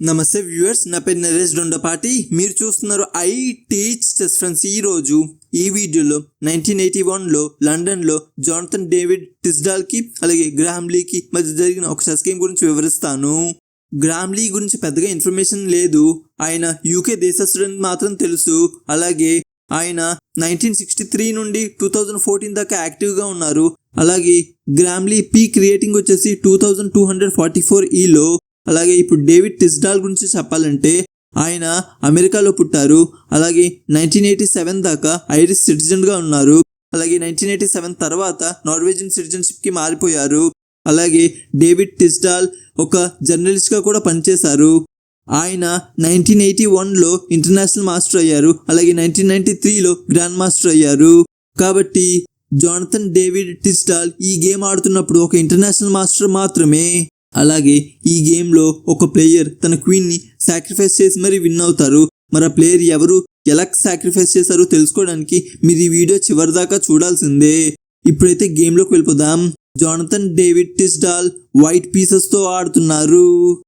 నమస్తే వ్యూవర్స్ నా పేరు నరేష్ దొండపాటి మీరు చూస్తున్నారు ఐ టీచ్ చెస్ ఫ్రెండ్స్ ఈ రోజు. ఈ వీడియోలో నైన్టీన్ ఎయిటీ వన్లో లండన్లో జానథన్ డేవిడ్ టిస్డాల్కి అలాగే గ్రామ్లీకి మధ్య జరిగిన ఒక చెస్ గేమ్ గురించి వివరిస్తాను. గ్రామ్లీ గురించి పెద్దగా ఇన్ఫర్మేషన్ లేదు. ఆయన యూకే దేశస్తుడని మాత్రం తెలుసు. అలాగే ఆయన నైన్టీన్ సిక్స్టీ త్రీ నుండి టూ థౌజండ్ ఫోర్టీన్ దాకా యాక్టివ్గా ఉన్నారు. అలాగే గ్రామ్లీ పీక్ క్రియేటింగ్ వచ్చేసి two thousand two hundred forty four ఈలో అలాగే ఇప్పుడు డేవిడ్ టిస్డాల్ గురించి చెప్పాలంటే ఆయన అమెరికాలో పుట్టారు. అలాగే నైన్టీన్ ఎయిటీ సెవెన్ దాకా ఐరిష్ సిటిజన్గా ఉన్నారు. అలాగే నైన్టీన్ ఎయిటీ సెవెన్ తర్వాత నార్వేజియన్ సిటిజన్షిప్కి మారిపోయారు. అలాగే డేవిడ్ టిస్డాల్ ఒక జర్నలిస్ట్గా కూడా పనిచేశారు. ఆయన నైన్టీన్ ఎయిటీ వన్లో ఇంటర్నేషనల్ మాస్టర్ అయ్యారు. అలాగే నైన్టీన్ నైన్టీ త్రీలో గ్రాండ్ మాస్టర్ అయ్యారు. కాబట్టి జానథన్ డేవిడ్ టిస్టాల్ ఈ గేమ్ ఆడుతున్నప్పుడు ఒక ఇంటర్నేషనల్ మాస్టర్ మాత్రమే. అలాగే ఈ గేమ్లో ఒక ప్లేయర్ తన క్వీన్ని సాక్రిఫైస్ చేసి మరి విన్ అవుతారు. మరి ఆ ప్లేయర్ ఎవరు? ఎలా సాక్రిఫైస్ చేశారో తెలుసుకోవడానికి మీరు ఈ వీడియో చివరి దాకా చూడాల్సిందే. ఇప్పుడైతే గేమ్లోకి వెళ్ళిపోదాం. జానథన్ డేవిడ్ టిస్డాల్ వైట్ పీసెస్తో ఆడుతున్నారు.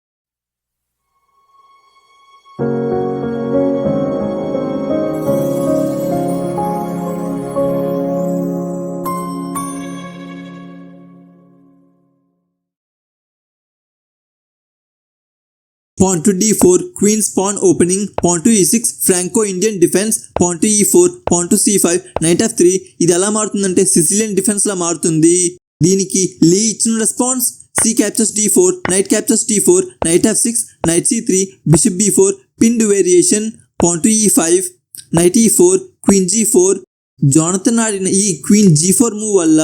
Pawn to d4, Queen's pawn opening, Pawn to e6, Franco-Indian defense, Pawn to e4, Pawn to c5, Knight f3 ఇది ఎలా మారుతుందంటే సిసిలియన్ డిఫెన్స్ లా మారుతుంది. దీనికి లీ ఇచ్చిన response C captures D four knight captures D four knight F six knight C three bishop B four pinned variation pawn to E five knight E four queen G four Jonathan ఆడిన ఈ queen G four move వల్ల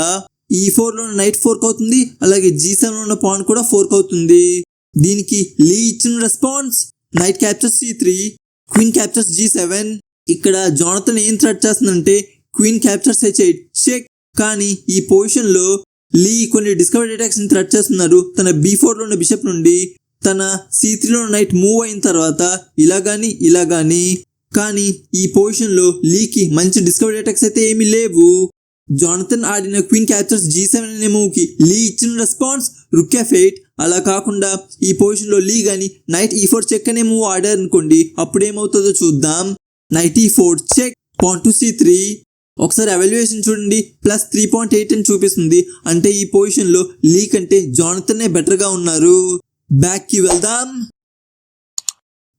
ఈ ఫోర్లో night fork అవుతుంది. అలాగే G seven ఉన్న pawn కూడా fork అవుతుంది. దీనికి లీ ఇచ్చిన response. Knight captures C three queen captures G seven. ఇక్కడ జానతన్ ఏం థ్రెట్ చేస్తుందంటే queen captures H eight check. కానీ ఈ పొజిషన్లో లీ కొన్ని డిస్కవరీ అటాక్స్ థ్రెట్ చేస్తున్నారు. తన బీ ఫోర్లో ఉన్న బిషప్ నుండి తన సి త్రీలో నైట్ మూవ్ అయిన తర్వాత ఇలా కానీ ఇలా కానీ కానీ ఈ పొజిషన్లో లీకి మంచి డిస్కవరీ అటాక్స్ అయితే ఏమీ లేవు. జానథన్ ఆడిన క్వీన్ క్యాప్చర్స్ జీ సెవెన్ అనే మూవ్కి లీ ఇచ్చిన రెస్పాన్స్ రుక్యా ఫెయిట్ అలా కాకుండా ఈ పొజిషన్లో లీ గాని నైట్ ఈ ఫోర్ చెక్ అనే మూవ్ ఆడారు అనుకోండి అప్పుడు ఏమవుతుందో చూద్దాం. Knight E four check point to C three ఒకసారి అవల్యుయేషన్ చూడండి ప్లస్ త్రీ పాయింట్ ఎయిట్ అని చూపిస్తుంది. అంటే ఈ పొజిషన్లో లీ కంటే జానథనే బెటర్గా ఉన్నారు. బ్యాక్కి వెళ్దాం.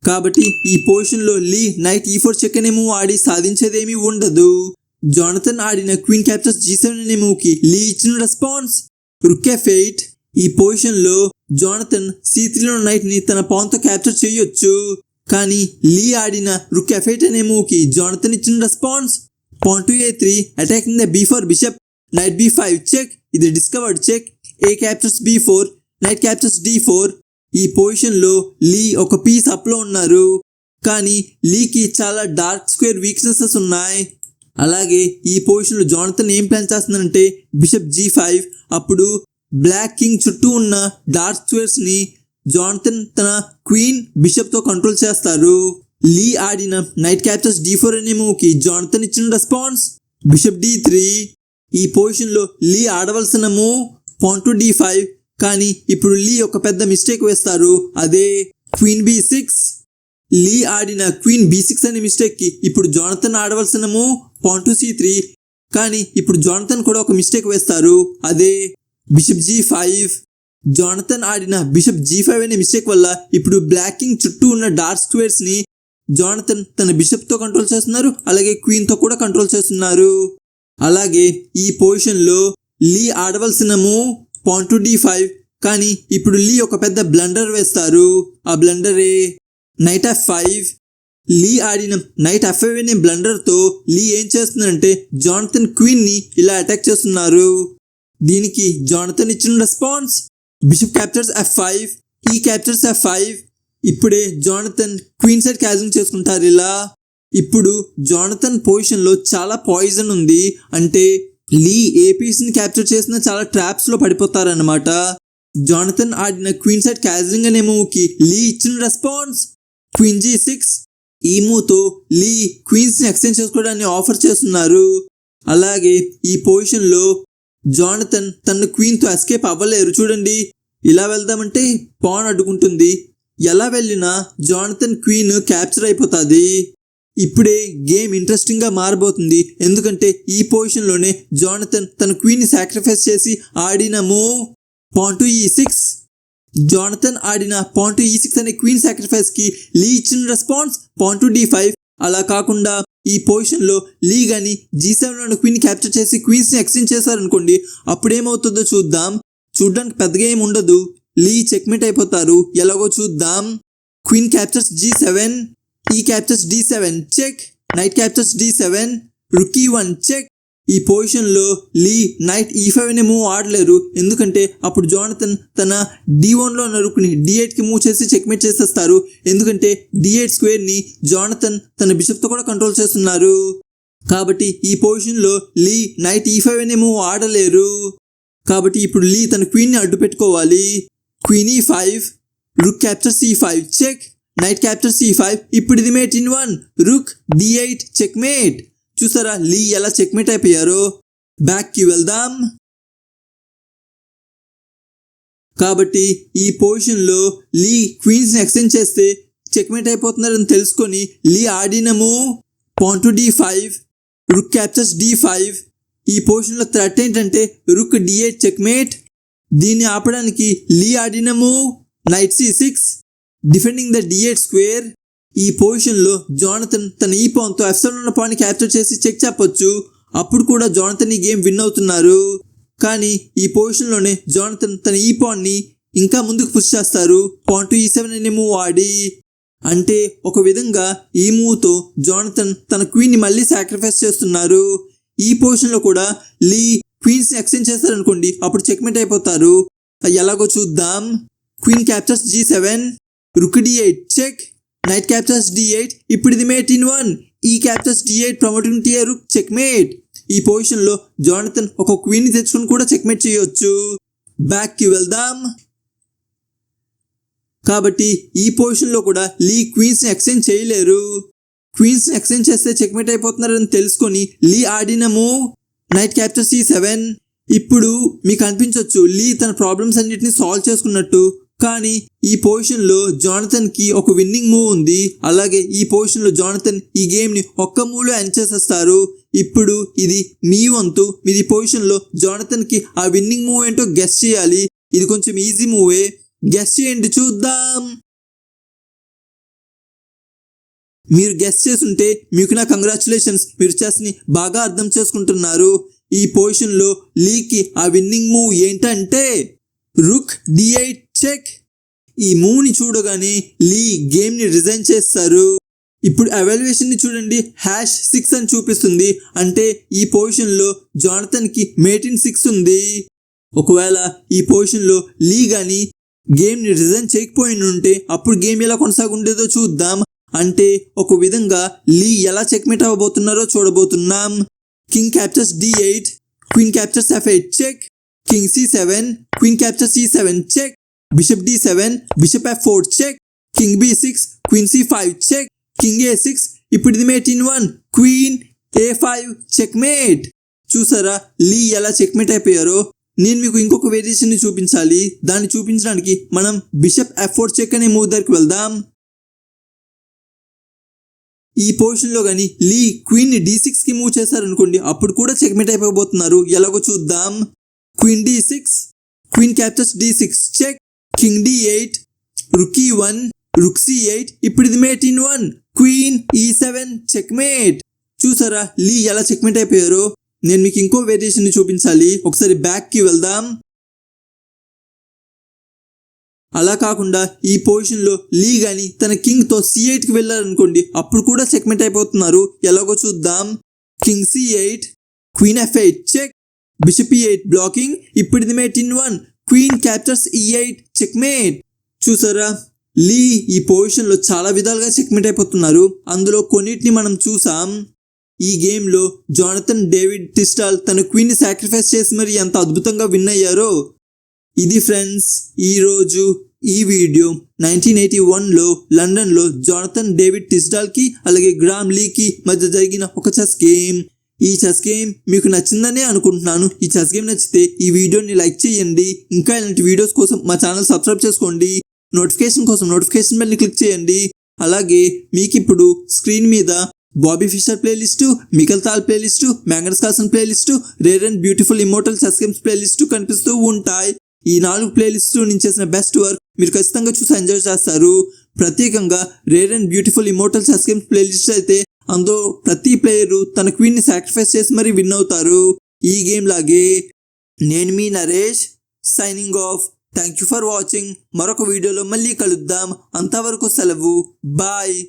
కాబట్టి ఈ పొజిషన్లో Lee knight E four check అనే మూవ్ ఆడి సాధించేదేమీ ఉండదు. జానథన్ ఆడిన క్వీన్ క్యాప్చర్స్ జీ సెవెన్ అనే మూవ్కి లీ ఇచ్చిన రెస్పాన్స్ రుకే ఫెయిట్ ఈ పొజిషన్లో జానథన్ సి త్రీలో నైట్ని తన పాన్తో క్యాప్చర్ చేయొచ్చు. కానీ లీ ఆడిన రుక్ ఎఫైట్ అనే మూవ్కి జానథన్ ఇచ్చిన response pawn to A three attacking the B four bishop knight B five check ఇది discovered check A captures B four knight captures D four ఈ పొజిషన్లో లీ ఒక పీస్ అప్లో ఉన్నారు. కానీ లీకి చాలా డార్క్ స్క్వేర్ వీక్నెసెస్ ఉన్నాయి. అలాగే ఈ పొజిషన్లో జానతన్ ఏం ప్లాన్ చేస్తున్నారంటే బిషప్ జీ ఫైవ్ అప్పుడు బ్లాక్ కింగ్ చుట్టూ ఉన్న డార్క్ స్క్వేర్స్ని తన క్వీన్ బిషప్తో కంట్రోల్ చేస్తారు. లీ ఆడిన నైట్ క్యాప్చర్స్ డి ఫోర్ అనే మూవ్కి కి ఇచ్చిన రెస్పాన్స్? Bishop d three. ఈ పొజిషన్లో Lee ఆడవలసిన move point to D five కానీ ఇప్పుడు లీ ఒక పెద్ద మిస్టేక్ వేస్తారు. అదే క్వీన్ బి సిక్స్. లీ ఆడిన క్వీన్ బి సిక్స్ అనే మిస్టేక్కి ఇప్పుడు Jonathan ఆడవలసిన move point to c three కానీ ఇప్పుడు జానథన్ కూడా ఒక మిస్టేక్ వేస్తారు. అదే బిషప్ జీ ఫైవ్ జానథన్ ఆడిన బిషప్ జీ ఫైవ్ అనే మిస్టేక్ వల్ల ఇప్పుడు బ్లాకింగ్ చుట్టూ ఉన్న డార్క్ స్క్వేర్స్ని తన బిషప్తో కంట్రోల్ చేస్తున్నారు. అలాగే క్వీన్తో కూడా కంట్రోల్ చేస్తున్నారు. అలాగే ఈ పొజిషన్లో Lee ఆడవలసిన move point to D five కానీ ఇప్పుడు లీ ఒక పెద్ద బ్లండర్ వేస్తారు. ఆ బ్లండరే నైట్ ఆఫ్ ఫైవ్ లీ ఆడిన నైట్ ఎఫ్ అనే బ్లండర్తో లీ ఏం చేస్తుందంటే జానథన్ క్వీన్ని ఇలా అటాక్ చేస్తున్నారు. దీనికి జానథన్ ఇచ్చిన response bishop captures f five ఈ క్యాప్చర్స్ ఎఫ్ ఫైవ్ ఇప్పుడే జానథన్ క్వీన్ సైడ్ క్యాజింగ్ చేసుకుంటారు ఇలా. ఇప్పుడు జానథన్ పొజిషన్లో చాలా పాయిజన్ ఉంది. అంటే లీ ఏపీస్ని క్యాప్చర్ చేసిన చాలా ట్రాప్స్లో పడిపోతారన్నమాట. జానథన్ ఆడిన క్వీన్ సైడ్ క్యాజింగ్ అనే మూవ్కి లీ ఇచ్చిన రెస్పాన్స్ క్వీన్ జీ సిక్స్ ఈ లీ క్వీన్స్ని ఎక్స్చేంజ్ చేసుకోవడానికి ఆఫర్ చేస్తున్నారు. అలాగే ఈ పొజిషన్లో జానథన్ తన క్వీన్తో ఎస్కేప్ అవ్వలేరు. చూడండి ఇలా వెళ్దామంటే పాన్ అడ్డుకుంటుంది. ఎలా వెళ్ళినా జానథన్ క్వీన్ క్యాప్చర్ అయిపోతుంది. ఇప్పుడే గేమ్ ఇంట్రెస్టింగ్గా మారబోతుంది. ఎందుకంటే ఈ పొజిషన్లోనే జానథన్ తన క్వీన్ని సాక్రిఫైస్ చేసి ఆడిన move to E six Jonathan ఆడిన పాయింట్ e ఈ సిక్స్ అనే క్వీన్ సాక్రిఫైస్కి లీ ఇచ్చిన రెస్పాన్స్ పాయింట్ డి ఫైవ్ అలా కాకుండా ఈ పొజిషన్లో లీ గాని జీ సెవెన్లో క్వీన్ క్యాప్చర్ చేసి క్వీన్స్ని ఎక్స్చేంజ్ చేశారనుకోండి అప్పుడు ఏమవుతుందో చూద్దాం. చూడ్డానికి పెద్దగా ఏమి ఉండదు. లీ చెక్మేట్ అయిపోతారు. ఎలాగో చూద్దాం. Queen captures G seven E captures D seven check knight captures D seven rook E one check ఈ పొజిషన్లో లీ నైట్ ఈ ఫైవ్ని మూవ్ ఆడలేరు. ఎందుకంటే అప్పుడు జోనతన్ తన డి వన్లో నరుకుని ఉన్న రుక్ని డి ఎయిట్కి మూవ్ చేసి చెక్మేట్ చేసేస్తారు. ఎందుకంటే డి ఎయిట్ స్క్వేర్ని తన బిషప్తో కూడా కంట్రోల్ చేస్తున్నారు. కాబట్టి ఈ పొజిషన్లో లీ నైట్ ఈ ఫైవ్ అనే మూవ్ ఆడలేరు. కాబట్టి ఇప్పుడు లీ తన క్వీన్ని అడ్డు పెట్టుకోవాలి. Queen E five rook capture C five check. Knight capture C five ఇప్పుడు ఇది mate in one rook D eight checkmate చూసారా? లీ ఎలా చెక్మేట్ అయిపోయారో? బ్యాక్కి వెళ్దాం. కాబట్టి ఈ పొజిషన్లో లీ క్వీన్స్ని ఎక్స్చేంజ్ చేస్తే చెక్మేట్ అయిపోతున్నారని తెలుసుకొని Lee ఆడినము. Point D five rook captures D five ఈ పొజిషన్లో థ్రెట్ ఏంటంటే రుక్ డి ఎయిట్ చెక్మేట్ దీన్ని ఆపడానికి Lee ఆడినము. Knight c six defending the d eight square ఈ పొజిషన్లో జానథన్ తన ఈ పాన్తో ఉన్న పాన్ క్యాప్చర్ చేసి చెక్ చెప్పొచ్చు. అప్పుడు కూడా జానథన్ ఈ గేమ్ విన్ అవుతున్నారు. కానీ ఈ పొజిషన్లోనే జానథన్ తన ఈ పాన్ని ఇంకా ముందుకు పుష్ చేస్తారు. పాన్ టు ఈ సెవెన్ అనే మూవ్ ఆడి. అంటే ఒక విధంగా ఈ మూవ్తో జానథన్ తన క్వీన్ని మళ్ళీ సాక్రిఫైస్ చేస్తున్నారు. ఈ పొజిషన్లో కూడా లీ క్వీన్స్ ఎక్స్చేంజ్ చేస్తారనుకోండి అప్పుడు చెక్మెంట్ అయిపోతారు. ఎలాగో చూద్దాం. Queen captures g seven. Rook d eight check. Knight captures d eight ఇప్పుడు ఇది mate in one e captures d eight promoting tea check mate ఈ పొజిషన్లో ఒక క్వీన్ని తెచ్చుకొని కూడా చెక్మేట్ చేయొచ్చు. బ్యాక్కి వెళ్దాం. కాబట్టి ఈ పొజిషన్లో కూడా లీ క్వీన్స్ని ఎక్స్చేంజ్ చేయలేరు. క్వీన్స్ని ఎక్స్చేంజ్ చేస్తే చెక్మేట్ అయిపోతున్నారని తెలుసుకొని లీ ఆడిన move knight capture c seven ఇప్పుడు మీకు అనిపించవచ్చు లీ తన ప్రాబ్లమ్స్ అన్నిటిని సాల్వ్ చేసుకున్నట్టు కానీ ఈ పొజిషన్లో జానథన్కి ఒక విన్నింగ్ మూవ్ ఉంది. అలాగే ఈ పొజిషన్లో జానథన్ ఈ గేమ్ని ఒక్క మూవ్లో ఎండ్ చేసేస్తారు. ఇప్పుడు ఇది మీ వంతు. మీది పొజిషన్లో జానథన్కి ఆ విన్నింగ్ మూవ్ ఏంటో గెస్ చేయాలి. ఇది కొంచెం ఈజీ మూవే. గెస్ చేయండి చూద్దాం. మీరు గెస్ చేస్తుంటే మీకు నా కంగ్రాచులేషన్స్ మీరు చెస్ని బాగా అర్థం చేసుకుంటున్నారు. ఈ పొజిషన్లో లీకి ఆ విన్నింగ్ మూవ్ ఏంటంటే రుక్ డి ఎయిట్ చెక్. ఈ మూవ్ని చూడగానే లీ గేమ్ని రిజైన్ చేస్తారు. ఇప్పుడు అవాల్యుయేషన్ని చూడండి. హ్యాష్ సిక్స్ అని చూపిస్తుంది. అంటే ఈ పొజిషన్లో జానతన్కి మేటిన్ సిక్స్ ఉంది. ఒకవేళ ఈ పొజిషన్లో లీ కానీ గేమ్ని రిజైన్ చేయకపోయి ఉంటే అప్పుడు గేమ్ ఎలా కొనసాగుండేదో చూద్దాం. అంటే ఒక విధంగా లీ ఎలా చెక్మేట్ అవ్వబోతున్నారో చూడబోతున్నాం. King captures d eight queen captures f eight check. King c seven queen captures c seven check. Bishop d seven bishop f four check king b six queen c five check king a six ఇప్పుడు ఇది mate in one queen a five check mate చూసారా? Lee ఎలా checkmate అయిపోయారో? నేను మీకు ఇంకొక variation చూపించాలి. దాన్ని చూపించడానికి మనం బిషప్ ఎఫ్ ఫోర్ చెక్ అనే మూవ్ దగ్గరికి వెళ్దాం. ఈ పొజిషన్లో కానీ లీ క్వీన్ డి సిక్స్కి మూవ్ చేశారనుకోండి అప్పుడు కూడా చెక్మేట్ అయిపోబోతున్నారు. ఎలాగో చూద్దాం. Queen d six queen captures d six check king d eight rook e one rook c eight ఇప్పుడు ఇది mate in one queen e seven check mate చూసారా లీ ఎలా చెక్మేట్ అయిపోయారు? నేను మీకు ఇంకో వేరియేషన్ని చూపించాలి. ఒకసారి బ్యాక్కి వెళ్దాం. అలా కాకుండా ఈ పొజిషన్లో లీ గాని తన కింగ్తో సి ఎయిట్కి వెళ్ళారనుకోండి అప్పుడు కూడా చెక్మేట్ అయిపోతున్నారు. ఎలాగో చూద్దాం. King c eight queen f eight check. Bishop e eight blocking. ఇప్పుడు ఇది mate in one queen captures e eight. Checkmate చూసారా? లీ ఈ పొజిషన్లో చాలా విధాలుగా చెక్మేట్ అయిపోతున్నారు. అందులో కొన్నిటిని మనం చూసాం. ఈ గేమ్లో జానథన్ డేవిడ్ టిస్టాల్ తన క్వీన్ని సాక్రిఫైస్ చేసి మరి ఎంత అద్భుతంగా విన్ అయ్యారో. ఇది ఫ్రెండ్స్ ఈ రోజు ఈ వీడియో నైన్టీన్ ఎయిటీ వన్లో లండన్లో జానథన్ డేవిడ్ టిస్టాల్కి అలాగే గ్రామ్ లీకి మధ్య జరిగిన ఒక చెస్ గేమ్ ఈ చెస్ గేమ్ మీకు నచ్చిందనే అనుకుంటున్నాను. ఈ చెస్ గేమ్ నచ్చితే ఈ వీడియోని లైక్ చేయండి. ఇంకా ఇలాంటి వీడియోస్ కోసం మా ఛానల్ సబ్స్క్రైబ్ చేసుకోండి. నోటిఫికేషన్ కోసం నోటిఫికేషన్ బెల్ని క్లిక్ చేయండి. అలాగే మీకు ఇప్పుడు స్క్రీన్ మీద Bobby Fischer playlist Mikhail Tal playlist Magnus Carlsen playlist rare and beautiful immortal schemes playlist కనిపిస్తూ ఉంటాయి. ఈ నాలుగు ప్లేలిస్టు నేను చేసిన బెస్ట్ వర్క్ మీరు ఖచ్చితంగా చూసి ఎంజాయ్ చేస్తారు. ప్రత్యేకంగా rare and beautiful immortal schemes playlist అయితే అందులో ప్రతి ప్లేయరు తన క్వీన్ని సాక్రిఫైస్ చేసి మరీ విన్ అవుతారు. ఈ గేమ్ లాగే నేను మీ Naresh signing off. Thank you for watching మరొక వీడియోలో మళ్ళీ కలుద్దాం. అంతవరకు సెలవు. బాయ్